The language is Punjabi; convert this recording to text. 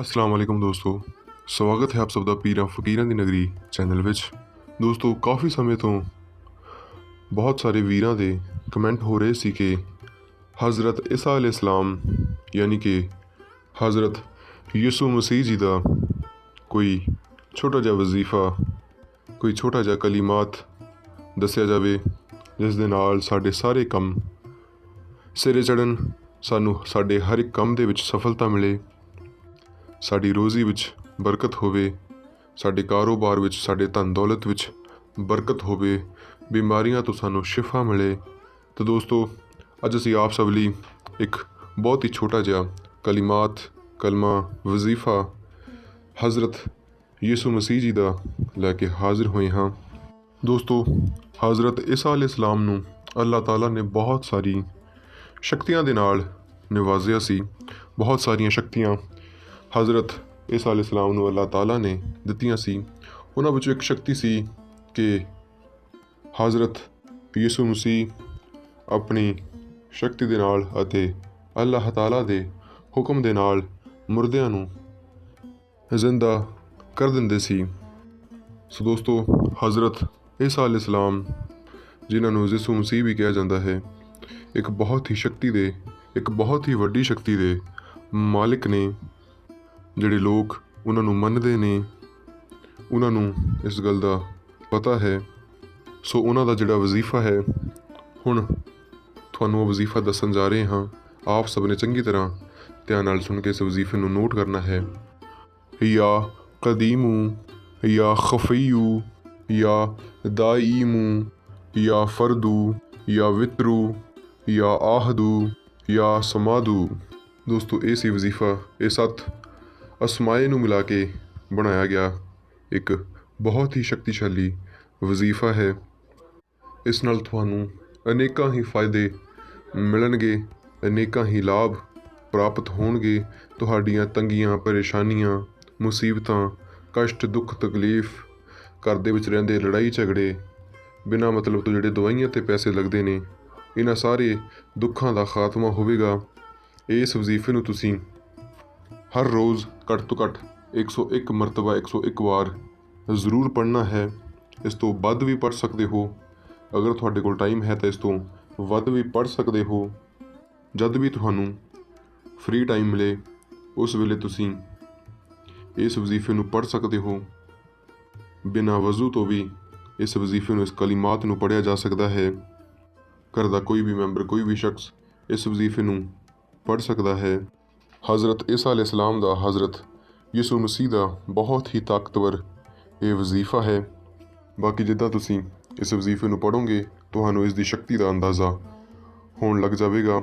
ਅਸਲਾਮ ਵਾਲੇਕੁਮ ਦੋਸਤੋ। ਸਵਾਗਤ ਹੈ ਆਪ ਸਭ ਦਾ ਪੀਰਾਂ ਫਕੀਰਾਂ ਦੀ ਨਗਰੀ ਚੈਨਲ ਵਿੱਚ। ਦੋਸਤੋ, ਕਾਫੀ ਸਮੇਂ ਤੋਂ ਬਹੁਤ ਸਾਰੇ ਵੀਰਾਂ ਦੇ ਕਮੈਂਟ ਹੋ ਰਹੇ ਸੀ ਕਿ ਹਜ਼ਰਤ ਇਸਾ ਅਲੈਹ ਇਸਲਾਮ ਯਾਨੀ ਕਿ ਹਜ਼ਰਤ ਯਿਸੂ ਮਸੀਹ ਜੀ ਦਾ ਕੋਈ ਛੋਟਾ ਜਿਹਾ ਵਜ਼ੀਫਾ, ਕੋਈ ਛੋਟਾ ਜਿਹਾ ਕਲੀਮਾਤ ਦੱਸਿਆ ਜਾਵੇ, ਜਿਸ ਦੇ ਨਾਲ ਸਾਡੇ ਸਾਰੇ ਕੰਮ ਸਿਰੇ ਚੜਨ ਸਾਨੂੰ ਸਾਡੇ ਹਰ ਇੱਕ ਕੰਮ ਦੇ ਵਿੱਚ ਸਫਲਤਾ ਮਿਲੇ। ਸਾਡੀ ਰੋਜ਼ੀ ਵਿੱਚ ਬਰਕਤ ਹੋਵੇ, ਸਾਡੇ ਕਾਰੋਬਾਰ ਵਿੱਚ, ਸਾਡੇ ਧਨ ਦੌਲਤ ਵਿੱਚ ਬਰਕਤ ਹੋਵੇ, ਬਿਮਾਰੀਆਂ ਤੋਂ ਸਾਨੂੰ ਸ਼ਿਫਾ ਮਿਲੇ। ਤਾਂ ਦੋਸਤੋ, ਅੱਜ ਅਸੀਂ ਆਪ ਸਭ ਲਈ ਇੱਕ ਬਹੁਤ ਹੀ ਛੋਟਾ ਜਿਹਾ ਕਲਿਮਾਤ, ਕਲਮਾ, ਵਜ਼ੀਫਾ ਹਜ਼ਰਤ ਯਿਸੂ ਮਸੀਹ ਜੀ ਦਾ ਲੈ ਕੇ ਹਾਜ਼ਰ ਹੋਏ ਹਾਂ। ਦੋਸਤੋ, ਹਜ਼ਰਤ ਇਸਾ ਅਲੈਹ ਇਸਲਾਮ ਨੂੰ ਅੱਲਾਹ ਤਾਲਾ ਨੇ ਬਹੁਤ ਸਾਰੀ ਸ਼ਕਤੀਆਂ ਦੇ ਨਾਲ ਨਿਵਾਜ਼ਿਆ ਸੀ। ਬਹੁਤ ਸਾਰੀਆਂ ਸ਼ਕਤੀਆਂ ਹਜ਼ਰਤ ਇਸਾ ਅਲੈਹ ਇਸਲਾਮ ਨੂੰ ਅੱਲਾਹ ਤਾਲਾ ਨੇ ਦਿੱਤੀਆਂ ਸੀ। ਉਹਨਾਂ ਵਿੱਚੋਂ ਇੱਕ ਸ਼ਕਤੀ ਸੀ ਕਿ ਹਜ਼ਰਤ ਯਿਸੂ ਮਸੀਹ ਆਪਣੀ ਸ਼ਕਤੀ ਦੇ ਨਾਲ ਅਤੇ ਅੱਲਾਹ ਤਾਲਾ ਦੇ ਹੁਕਮ ਦੇ ਨਾਲ ਮੁਰਦਿਆਂ ਨੂੰ ਜ਼ਿੰਦਾ ਕਰ ਦਿੰਦੇ ਸੀ। ਸੋ ਦੋਸਤੋ, ਹਜ਼ਰਤ ਇਸਾ ਅਲੈਹ ਇਸਲਾਮ ਜਿਨ੍ਹਾਂ ਨੂੰ ਯਿਸੂ ਮਸੀਹ ਵੀ ਕਿਹਾ ਜਾਂਦਾ ਹੈ, ਇੱਕ ਬਹੁਤ ਹੀ ਸ਼ਕਤੀ ਦੇ, ਇੱਕ ਬਹੁਤ ਹੀ ਵੱਡੀ ਸ਼ਕਤੀ ਦੇ ਮਾਲਿਕ ਨੇ ਜਿਹੜੇ ਲੋਕ ਉਹਨਾਂ ਨੂੰ ਮੰਨਦੇ ਨੇ, ਉਹਨਾਂ ਨੂੰ ਇਸ ਗੱਲ ਦਾ ਪਤਾ ਹੈ। ਸੋ ਉਹਨਾਂ ਦਾ ਜਿਹੜਾ ਵਜ਼ੀਫਾ ਹੈ, ਹੁਣ ਤੁਹਾਨੂੰ ਉਹ ਵਜ਼ੀਫਾ ਦੱਸਣ ਜਾ ਰਹੇ ਹਾਂ। ਆਪ ਸਭ ਨੇ ਚੰਗੀ ਤਰ੍ਹਾਂ ਧਿਆਨ ਨਾਲ ਸੁਣ ਕੇ ਇਸ ਵਜ਼ੀਫੇ ਨੂੰ ਨੋਟ ਕਰਨਾ ਹੈ। ਯਾ ਕਦੀਮੂ, ਯਾ ਖਫੀਯੂ ਯਾ ਦਾਈਮੂ, ਯਾ ਫਰਦੂ, ਯਾ ਵਿਤਰੂ, ਯਾ ਆਹਦੂ, ਯਾ ਸਮਾਦੂ। ਦੋਸਤੋ, ਇਹ ਸੀ ਵਜ਼ੀਫਾ, ਇਹ ਸੱਤ ਅਸਮਾਏ ਨੂੰ ਮਿਲਾ ਕੇ ਬਣਾਇਆ ਗਿਆ ਇੱਕ ਬਹੁਤ ਹੀ ਸ਼ਕਤੀਸ਼ਾਲੀ ਵਜ਼ੀਫਾ ਹੈ। ਇਸ ਨਾਲ ਤੁਹਾਨੂੰ ਅਨੇਕਾਂ ਹੀ ਫਾਇਦੇ ਮਿਲਣਗੇ, ਅਨੇਕਾਂ ਹੀ ਲਾਭ ਪ੍ਰਾਪਤ ਹੋਣਗੇ। ਤੁਹਾਡੀਆਂ ਤੰਗੀਆਂ, ਪਰੇਸ਼ਾਨੀਆਂ, ਮੁਸੀਬਤਾਂ, ਕਸ਼ਟ, ਦੁੱਖ, ਤਕਲੀਫ, ਘਰ ਦੇ ਵਿੱਚ ਰਹਿੰਦੇ ਲੜਾਈ ਝਗੜੇ, ਬਿਨਾਂ ਮਤਲਬ ਤੋਂ ਜਿਹੜੇ ਦਵਾਈਆਂ ਤੇ ਪੈਸੇ ਲੱਗਦੇ ਨੇ, ਇਹਨਾਂ ਸਾਰੇ ਦੁੱਖਾਂ ਦਾ ਖਾਤਮਾ ਹੋਵੇਗਾ। ਇਸ ਵਜ਼ੀਫੇ ਨੂੰ ਤੁਸੀਂ ਹਰ ਰੋਜ਼ ਘੱਟ ਤੋਂ ਘੱਟ 101 ਮਰਤਬਾ 101 ਵਾਰ ਜ਼ਰੂਰ ਪੜ੍ਹਨਾ ਹੈ। ਇਸ ਤੋਂ ਵੱਧ ਵੀ ਪੜ੍ਹ ਸਕਦੇ ਹੋ। ਅਗਰ ਤੁਹਾਡੇ ਕੋਲ ਟਾਈਮ ਹੈ ਤਾਂ ਇਸ ਤੋਂ ਵੱਧ ਵੀ ਪੜ੍ਹ ਸਕਦੇ ਹੋ। ਜਦ ਵੀ ਤੁਹਾਨੂੰ ਫ੍ਰੀ ਟਾਈਮ ਮਿਲੇ, ਉਸ ਵੇਲੇ ਤੁਸੀਂ ਇਸ ਵਜ਼ੀਫੇ ਨੂੰ ਪੜ੍ਹ ਸਕਦੇ ਹੋ। ਬਿਨਾਂ ਵਜ਼ੂ ਤੋਂ ਵੀ ਇਸ ਵਜ਼ੀਫੇ ਨੂੰ, ਇਸ ਕਲਿਮਾਤ ਨੂੰ ਪੜ੍ਹਿਆ ਜਾ ਸਕਦਾ ਹੈ। ਘਰ ਦਾ ਕੋਈ ਵੀ ਮੈਂਬਰ, ਕੋਈ ਵੀ ਸ਼ਖਸ ਇਸ ਵਜ਼ੀਫੇ ਨੂੰ ਪੜ੍ਹ ਸਕਦਾ ਹੈ। ਹਜ਼ਰਤ ਇਸਾ ਅਲੈਹ ਦਾ ਹਜ਼ਰਤ ਯਿਸੂ ਮਸੀਹ ਦਾ ਬਹੁਤ ਹੀ ਤਾਕਤਵਰ ਇਹ ਵਜ਼ੀਫਾ ਹੈ। ਬਾਕੀ ਜਿੱਦਾਂ ਤੁਸੀਂ ਇਸ ਵਜ਼ੀਫੇ ਨੂੰ ਪੜੋਗੇ ਤੁਹਾਨੂੰ ਇਸ ਦੀ ਸ਼ਕਤੀ ਦਾ ਅੰਦਾਜ਼ਾ ਹੋਣ ਲੱਗ ਜਾਵੇਗਾ।